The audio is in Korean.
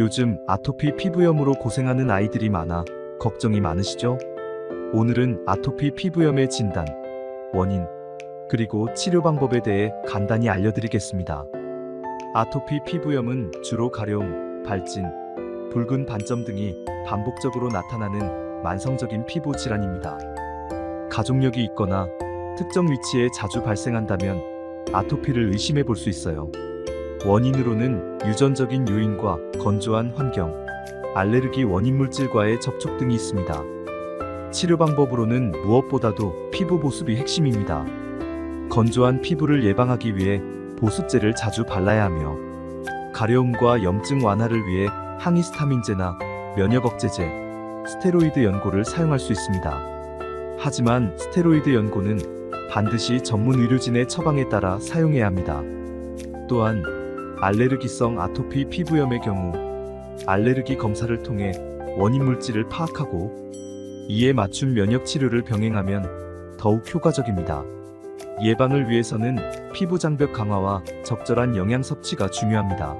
요즘 아토피 피부염으로 고생하는 아이들이 많아 걱정이 많으시죠? 오늘은 아토피 피부염의 진단, 원인, 그리고 치료 방법에 대해 간단히 알려드리겠습니다. 아토피 피부염은 주로 가려움, 발진, 붉은 반점 등이 반복적으로 나타나는 만성적인 피부 질환입니다. 가족력이 있거나 특정 위치에 자주 발생한다면 아토피를 의심해 볼 수 있어요. 원인으로는 유전적인 요인과 건조한 환경, 알레르기 원인 물질과의 접촉 등이 있습니다. 치료 방법으로는 무엇보다도 피부 보습이 핵심입니다. 건조한 피부를 예방하기 위해 보습제를 자주 발라야 하며 가려움과 염증 완화를 위해 항히스타민제나 면역 억제제, 스테로이드 연고를 사용할 수 있습니다. 하지만 스테로이드 연고는 반드시 전문 의료진의 처방에 따라 사용해야 합니다. 또한 알레르기성 아토피 피부염의 경우 알레르기 검사를 통해 원인 물질을 파악하고 이에 맞춤 면역 치료를 병행하면 더욱 효과적입니다. 예방을 위해서는 피부 장벽 강화와 적절한 영양 섭취가 중요합니다.